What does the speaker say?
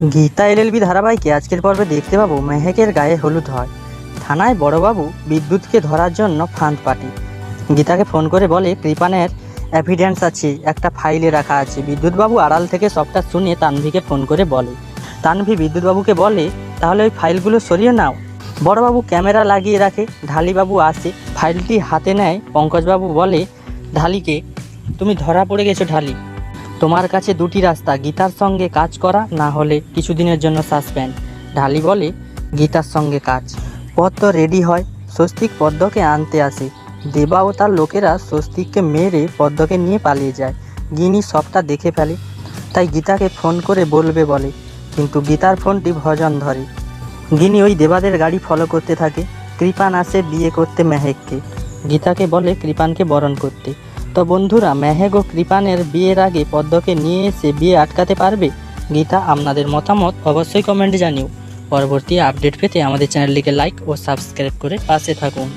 Gita LLB ধারাবাহিকে আজকের পর্বে দেখতে পাবো মেহেকের গায়ে হলুদ হয়। থানায় বড়বাবু বিদ্যুৎকে ধরার জন্য ফাঁদ পাটি। গীতাকে ফোন করে বলে, কৃপানের এভিডেন্স আছে, একটা ফাইলে রাখা আছে। বিদ্যুৎবাবু আড়াল থেকে সবটা শুনে তানভিকে ফোন করে বলে, তানভি, বিদ্যুৎবাবুকে বলে, তাহলে ওই ফাইলগুলো সরিয়ে নাও। বড়বাবু ক্যামেরা লাগিয়ে রাখে, ঢালিবাবু আসে ফাইলটি হাতে নেয়, পঙ্কজবাবু বলে, ঢালিকে, তুমি ধরা পড়ে গেছো ঢালি। তোমার কাছে দুটি রাস্তা, গীতার সঙ্গে কাজ করা, না হলে কিছুদিনের জন্য সাসপেন্ড ঢালি বলে, গীতার সঙ্গে কাজ। পদ্ম রেডি হয়, স্বস্তিক পদ্মকে আনতে আসে। দেবা ও তার লোকেরা স্বস্তিককে মেরে পদ্মকে নিয়ে পালিয়ে যায়। গিনি সবটা দেখে ফেলে। তাই গীতাকে ফোন করে বলবে বলে, কিন্তু গীতার ফোনটি ভজন ধরে। গিনি ওই দেবাদের গাড়ি ফলো করতে থাকে। কৃপান আসে বিয়ে করতে মেহেককে। গীতাকে বলে, কৃপানকে বরণ করতে। তো বন্ধুরা, মেহেগ ও কৃপানের বিয়ের আগে পদ্মকে নিয়ে এসে বিয়ে আটকাতে পারবে? গীতা, আপনাদের মতামত অবশ্যই কমেন্টে জানিও। পরবর্তী আপডেট পেতে আমাদের চ্যানেলটিকে লাইক ও সাবস্ক্রাইব করে পাশে থাকুন।